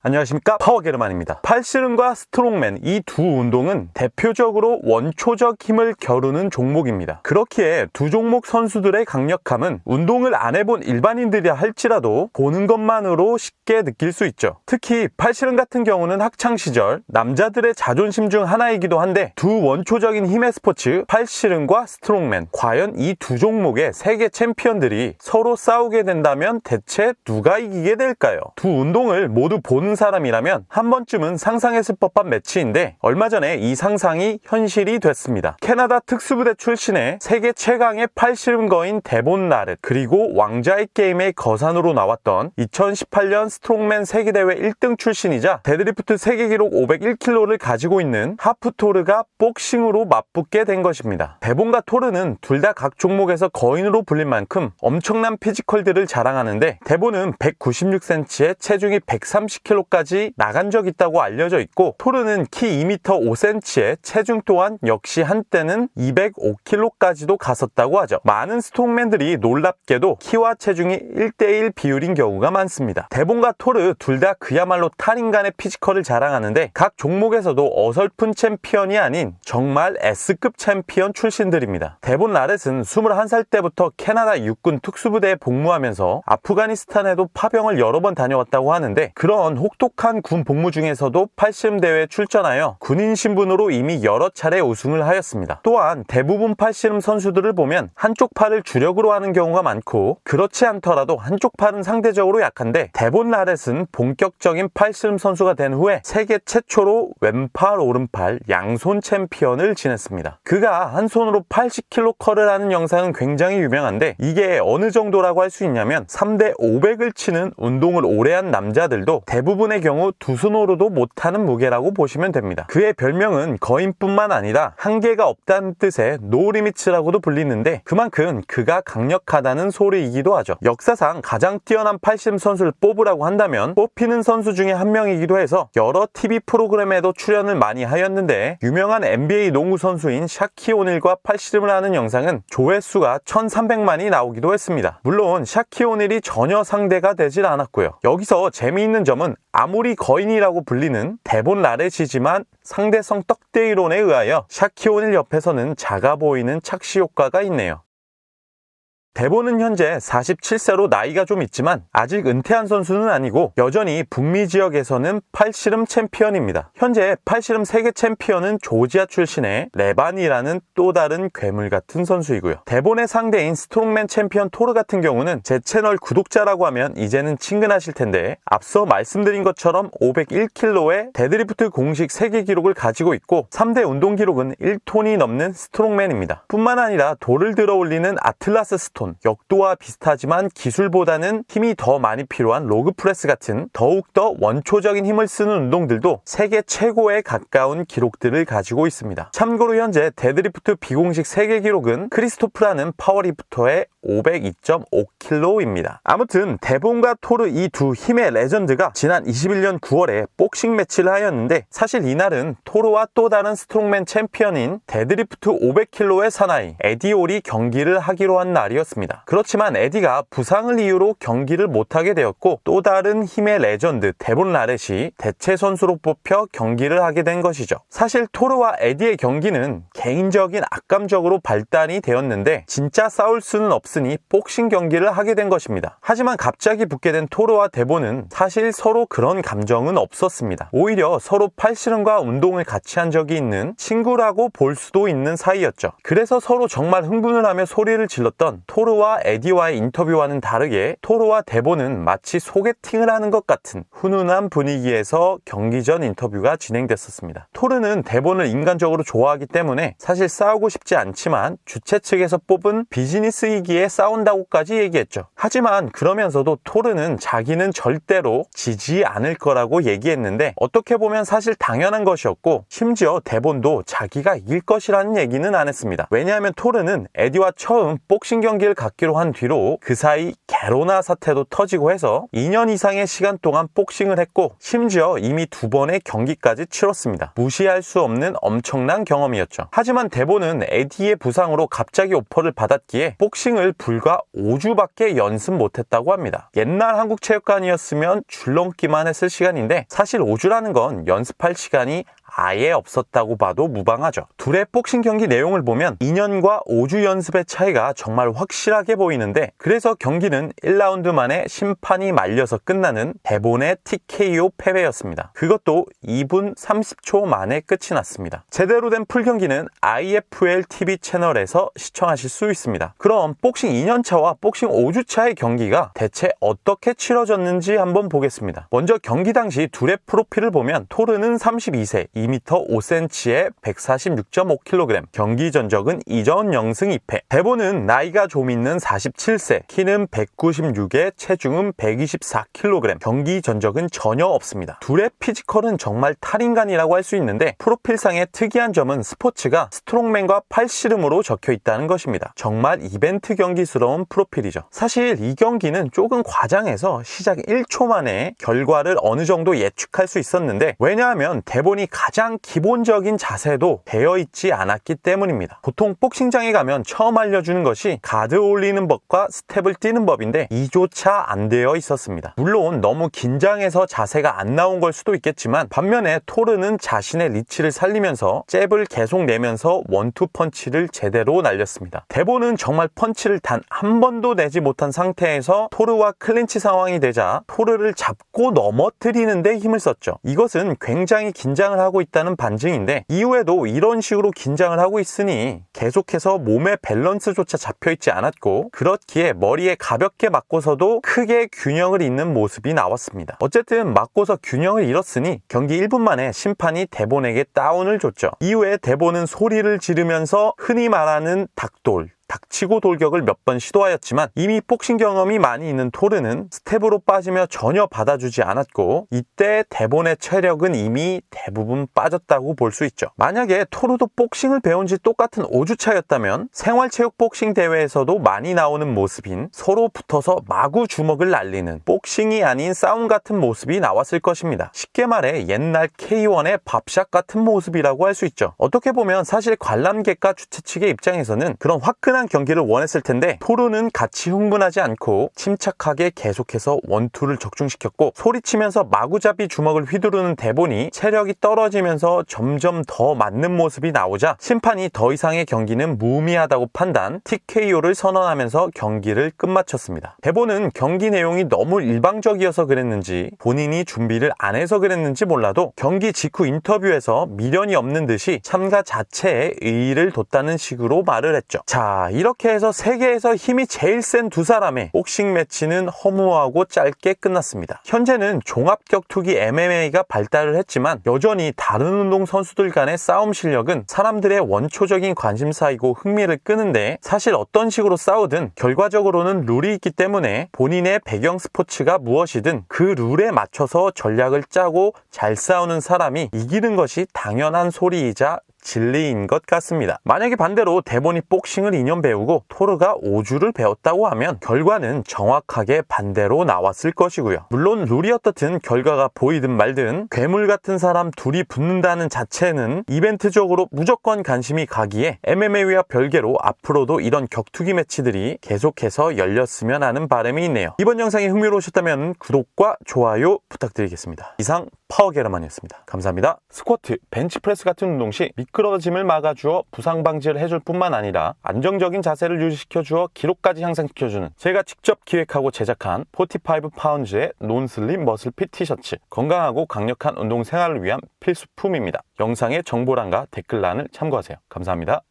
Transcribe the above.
안녕하십니까? 파워게르만입니다. 팔씨름과 스트롱맨 이 두 운동은 대표적으로 원초적 힘을 겨루는 종목입니다. 그렇기에 두 종목 선수들의 강력함은 운동을 안 해본 일반인들이라 할지라도 보는 것만으로 쉽게 느낄 수 있죠. 특히 팔씨름 같은 경우는 학창시절 남자들의 자존심 중 하나이기도 한데 두 원초적인 힘의 스포츠 팔씨름과 스트롱맨 과연 이 두 종목의 세계 챔피언들이 서로 싸우게 된다면 대체 누가 이기게 될까요? 두 운동을 모두 보는 사람이라면 한 번쯤은 상상했을 법한 매치인데 얼마 전에 이 상상이 현실이 됐습니다. 캐나다 특수부대 출신의 세계 최강의 팔씨름거인 데본 라렛 그리고 왕자의 게임의 거산으로 나왔던 2018년 스트롱맨 세계대회 1등 출신이자 데드리프트 세계 기록 501kg를 가지고 있는 하프 토르가 복싱으로 맞붙게 된 것입니다. 데본과 토르는 둘 다 각 종목에서 거인으로 불릴 만큼 엄청난 피지컬들을 자랑하는데 데본은 196cm에 체중이 130kg 까지 나간 적 있다고 알려져 있고 토르는 키 2m 5cm에 체중 또한 역시 한때는 205kg까지도 갔었다고 하죠. 많은 스톡맨들이 놀랍게도 키와 체중이 1대1 비율인 경우가 많습니다. 데본과 토르 둘 다 그야말로 탈인간의 피지컬을 자랑하는데 각 종목에서도 어설픈 챔피언이 아닌 정말 S급 챔피언 출신들입니다. 데본 라렛은 21살 때부터 캐나다 육군 특수부대에 복무하면서 아프가니스탄에도 파병을 여러 번 다녀왔다고 하는데 그런 혹독한 군 복무 중에서도 팔씨름 대회에 출전하여 군인 신분으로 이미 여러 차례 우승을 하였습니다. 또한 대부분 팔씨름 선수들을 보면 한쪽 팔을 주력으로 하는 경우가 많고 그렇지 않더라도 한쪽 팔은 상대적으로 약한데 데본 라렛은 본격적인 팔씨름 선수가 된 후에 세계 최초로 왼팔 오른팔 양손 챔피언을 지냈습니다. 그가 한 손으로 80kg 컬을 하는 영상은 굉장히 유명한데 이게 어느 정도라고 할 수 있냐면 3대 500을 치는 운동을 오래 한 남자들도 대부분 의 경우 두 손으로도 못하는 무게라고 보시면 됩니다. 그의 별명은 거인뿐만 아니라 한계가 없다는 뜻의 노리미츠라고도 불리는데 그만큼 그가 강력하다는 소리이기도 하죠. 역사상 가장 뛰어난 팔심 선수를 뽑으라고 한다면 뽑히는 선수 중에 한 명이기도 해서 여러 TV 프로그램에도 출연을 많이 하였는데 유명한 NBA 농구 선수인 샤키 오닐과 팔씨름을 하는 영상은 조회수가 1300만이 나오기도 했습니다. 물론 샤키 오닐이 전혀 상대가 되질 않았고요. 여기서 재미있는 점은 아무리 거인이라고 불리는 대본 라렛이지만 상대성 떡대이론에 의하여 샤키 오닐 옆에서는 작아 보이는 착시 효과가 있네요. 대본은 현재 47세로 나이가 좀 있지만 아직 은퇴한 선수는 아니고 여전히 북미 지역에서는 팔씨름 챔피언입니다. 현재 팔씨름 세계 챔피언은 조지아 출신의 레반이라는 또 다른 괴물 같은 선수이고요. 대본의 상대인 스트롱맨 챔피언 토르 같은 경우는 제 채널 구독자라고 하면 이제는 친근하실 텐데 앞서 말씀드린 것처럼 501kg의 데드리프트 공식 세계 기록을 가지고 있고 3대 운동 기록은 1톤이 넘는 스트롱맨입니다. 뿐만 아니라 돌을 들어 올리는 아틀라스 스톤 역도와 비슷하지만 기술보다는 힘이 더 많이 필요한 로그 프레스 같은 더욱더 원초적인 힘을 쓰는 운동들도 세계 최고에 가까운 기록들을 가지고 있습니다. 참고로 현재 데드리프트 비공식 세계 기록은 크리스토프라는 파워리프터의 502.5kg입니다. 아무튼 데본과 토르 이 두 힘의 레전드가 지난 21년 9월에 복싱 매치를 하였는데 사실 이날은 토르와 또 다른 스트롱맨 챔피언인 데드리프트 500kg의 사나이 에디올이 경기를 하기로 한 날이었습니다. 그렇지만 에디가 부상을 이유로 경기를 못하게 되었고 또 다른 힘의 레전드 데본 라렛이 대체 선수로 뽑혀 경기를 하게 된 것이죠. 사실 토르와 에디의 경기는 개인적인 악감적으로 발단이 되었는데 진짜 싸울 수는 없으니 복싱 경기를 하게 된 것입니다. 하지만 갑자기 붙게 된 토르와 데본은 사실 서로 그런 감정은 없었습니다. 오히려 서로 팔씨름과 운동을 같이 한 적이 있는 친구라고 볼 수도 있는 사이였죠. 그래서 서로 정말 흥분을 하며 소리를 질렀던 토 르와 에디와의 인터뷰와는 다르게 토르와 데본은 마치 소개팅을 하는 것 같은 훈훈한 분위기에서 경기 전 인터뷰가 진행됐었습니다. 토르는 데본을 인간적으로 좋아하기 때문에 사실 싸우고 싶지 않지만 주최 측에서 뽑은 비즈니스이기에 싸운다고까지 얘기했죠. 하지만 그러면서도 토르는 자기는 절대로 지지 않을 거라고 얘기했는데 어떻게 보면 사실 당연한 것이었고 심지어 데본도 자기가 이길 것이라는 얘기는 안 했습니다. 왜냐하면 토르는 에디와 처음 복싱 경기 를 관계를 갖기로 한 뒤로 그 사이 게로나 사태도 터지고 해서 2년 이상의 시간 동안 복싱을 했고 심지어 이미 두 번의 경기까지 치렀습니다. 무시할 수 없는 엄청난 경험이었죠. 하지만 대본은 에디의 부상으로 갑자기 오퍼를 받았기에 복싱을 불과 5주밖에 연습 못했다고 합니다. 옛날 한국체육관이었으면 줄넘기만 했을 시간인데 사실 5주라는 건 연습할 시간이 아예 없었다고 봐도 무방하죠. 둘의 복싱 경기 내용을 보면 2년과 5주 연습의 차이가 정말 확실하게 보이는데 그래서 경기는 1라운드 만에 심판이 말려서 끝나는 대본의 TKO 패배였습니다. 그것도 2분 30초 만에 끝이 났습니다. 제대로 된 풀경기는 IFL TV 채널에서 시청하실 수 있습니다. 그럼 복싱 2년차와 복싱 5주차의 경기가 대체 어떻게 치러졌는지 한번 보겠습니다. 먼저 경기 당시 둘의 프로필을 보면 토르는 32세, 2m 5cm에 146.5kg, 경기 전적은 2전 0승 2패. 대본은 나이가 좀 있는 47세, 키는 196에 체중은 124kg, 경기 전적은 전혀 없습니다. 둘의 피지컬은 정말 탈인간이라고 할 수 있는데 프로필상의 특이한 점은 스포츠가 스트롱맨과 팔씨름으로 적혀 있다는 것입니다. 정말 이벤트 경기스러운 프로필이죠. 사실 이 경기는 조금 과장해서 시작 1초 만에 결과를 어느 정도 예측할 수 있었는데 왜냐하면 대본이 가장 기본적인 자세도 되어 있지 않았기 때문입니다. 보통 복싱장에 가면 처음 알려주는 것이 가드 올리는 법과 스텝을 뛰는 법인데 이조차 안 되어 있었습니다. 물론 너무 긴장해서 자세가 안 나온 걸 수도 있겠지만 반면에 토르는 자신의 리치를 살리면서 잽을 계속 내면서 원투 펀치를 제대로 날렸습니다. 대본은 정말 펀치를 단 한 번도 내지 못한 상태에서 토르와 클린치 상황이 되자 토르를 잡고 넘어뜨리는데 힘을 썼죠. 이것은 굉장히 긴장을 하고 있다는 반증인데 이후에도 이런 식으로 긴장을 하고 있으니 계속해서 몸의 밸런스조차 잡혀 있지 않았고 그렇기에 머리에 가볍게 맞고서도 크게 균형을 잃는 모습이 나왔습니다. 어쨌든 맞고서 균형을 잃었으니 경기 1분 만에 심판이 대본에게 다운을 줬죠. 이후에 대본은 소리를 지르면서 흔히 말하는 닭돌 닥치고 돌격을 몇 번 시도하였지만 이미 복싱 경험이 많이 있는 토르는 스텝으로 빠지며 전혀 받아주지 않았고 이때 대본의 체력은 이미 대부분 빠졌다고 볼 수 있죠. 만약에 토르도 복싱을 배운 지 똑같은 5주 차였다면 생활체육 복싱 대회에서도 많이 나오는 모습인 서로 붙어서 마구 주먹을 날리는 복싱이 아닌 싸움 같은 모습이 나왔을 것입니다. 쉽게 말해 옛날 K1의 밥샷 같은 모습이라고 할 수 있죠. 어떻게 보면 사실 관람객과 주최 측의 입장에서는 그런 화끈한 경기를 원했을 텐데 토르는 같이 흥분하지 않고 침착하게 계속해서 원투를 적중시켰고 소리치면서 마구잡이 주먹을 휘두르는 대본이 체력이 떨어지면서 점점 더 맞는 모습이 나오자 심판이 더 이상의 경기는 무의미하다고 판단 TKO를 선언하면서 경기를 끝마쳤습니다. 대본은 경기 내용이 너무 일방적이어서 그랬는지 본인이 준비를 안 해서 그랬는지 몰라도 경기 직후 인터뷰에서 미련이 없는 듯이 참가 자체에 의의를 뒀다는 식으로 말을 했죠. 자, 이렇게 해서 세계에서 힘이 제일 센 두 사람의 복싱 매치는 허무하고 짧게 끝났습니다. 현재는 종합격투기 MMA가 발달을 했지만 여전히 다른 운동 선수들 간의 싸움 실력은 사람들의 원초적인 관심사이고 흥미를 끄는데 사실 어떤 식으로 싸우든 결과적으로는 룰이 있기 때문에 본인의 배경 스포츠가 무엇이든 그 룰에 맞춰서 전략을 짜고 잘 싸우는 사람이 이기는 것이 당연한 소리이자 진리인 것 같습니다. 만약에 반대로 대본이 복싱을 2년 배우고 토르가 5주를 배웠다고 하면 결과는 정확하게 반대로 나왔을 것이고요. 물론 룰이 어떻든 결과가 보이든 말든 괴물 같은 사람 둘이 붙는다는 자체는 이벤트적으로 무조건 관심이 가기에 MMA와 별개로 앞으로도 이런 격투기 매치들이 계속해서 열렸으면 하는 바람이 있네요. 이번 영상이 흥미로우셨다면 구독과 좋아요 부탁드리겠습니다. 이상 파워게러만이었습니다. 감사합니다. 스쿼트, 벤치프레스 같은 운동 시 미끄러짐을 막아주어 부상 방지를 해줄 뿐만 아니라 안정적인 자세를 유지시켜 주어 기록까지 향상시켜주는 제가 직접 기획하고 제작한 45 파운즈의 논슬림 머슬핏 티셔츠 건강하고 강력한 운동 생활을 위한 필수품입니다. 영상의 정보란과 댓글란을 참고하세요. 감사합니다.